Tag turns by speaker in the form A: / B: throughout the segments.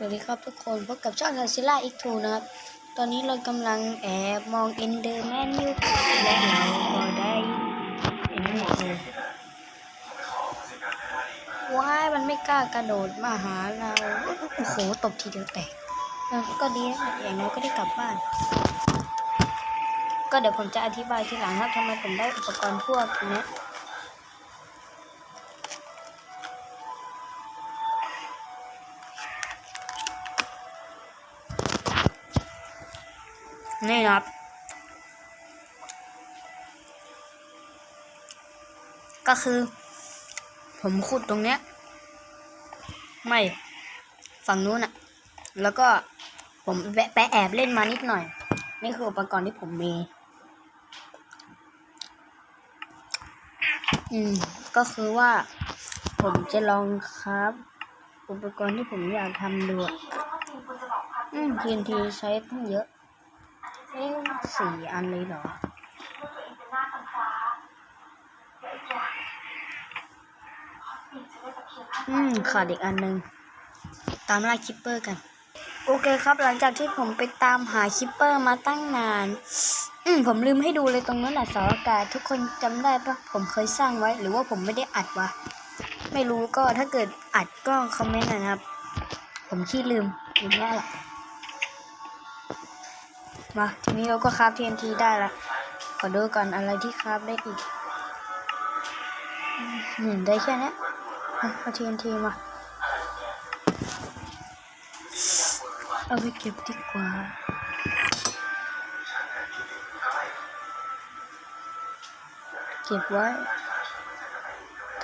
A: สวัสดีครับทุกคนพบกับช่องทาซิล่าอีกทูนะครับ ตอนนี้เรากำลังแอบมองเอนเดอร์แมนอยู่และเราก็ได้เห็นเลยว้ายมันไม่กล้ากระโดดมาหาเราโอ้โหตบทีเดียวแตกก็ดีนะอย่างน้อยก็ได้กลับบ้าน ก็เดี๋ยวผมจะอธิบายทีหลังครับทำไมผมได้อุปกรณ์พวกนี้ นี่นะครับ ก็คือ ผมขุดตรงเนี้ย ไม่ฝั่งนู้นอะแล้วก็ผมแวะไปแอบเล่นมานิดหน่อย นี่คืออุปกรณ์ที่ผมมี อืม ก็คือว่า ผมจะลองครับ อุปกรณ์ที่ผมอยากทำดูอะอืม TNT ใช้ตั้งเยอะ เอ๊ะสี่อันเลยเหรออืมขาดอีกอันหนึ่งตามล่าคิปเปอร์กัน โอเคครับ หลังจากที่ผมไปตามหาคิปเปอร์มาตั้งนาน อืมผมลืมให้ดูเลยตรงนั้นแหละสาอกาศทุกคนจำได้ปะผมเคยสร้างไว้ หรือว่าผมไม่ได้อัดวะไม่รู้ก็ถ้าเกิดอัดก็คอมเมนต์หนอยนะครับ ผมขี้ลืมอย่างนี้แหละ มาทีนี้เราก็คราฟ TNT ได้ละขอดูก่อนอะไรที่คราฟได้อีกอืมได้แค่นี้เอา TNT มาเอาไปเก็บดีกว่าเก็บไว้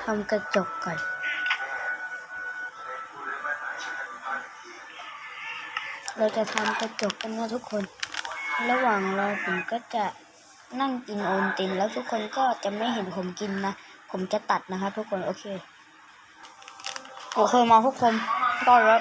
A: ทำกระจกก่อนเราจะทำกระจกกันนะทุกคน ระหว่างรอผมก็จะนั่งกินโอนตินแล้วทุกคนก็จะไม่เห็นผมกินนะ ผมจะตัดนะครับทุกคนโอเค โอเคมาทุกคนก็แล้ว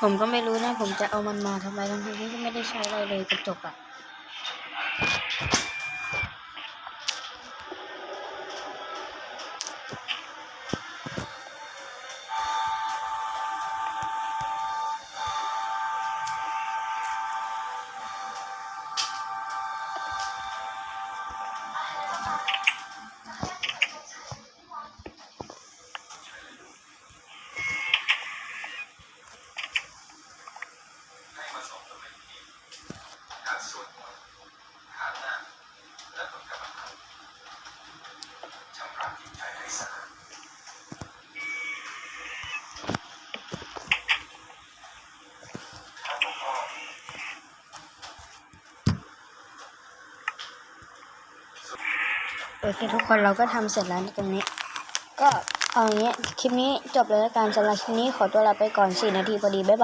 A: ผมก็ไม่รู้นะ ผมจะเอามันมาทำไมทั้งที่ก็ไม่ได้ใช้อะไรเลยกระจกอะ โอเคทุกคนเราก็ทำเสร็จแล้วตรงนี้ ก็เอาอย่างเงี้ยคลิปนี้จบเลยแล้วกันสำหรับคลิปนี้ขอตัวลาไปก่อน4นาทีพอดี บ๊ายบาย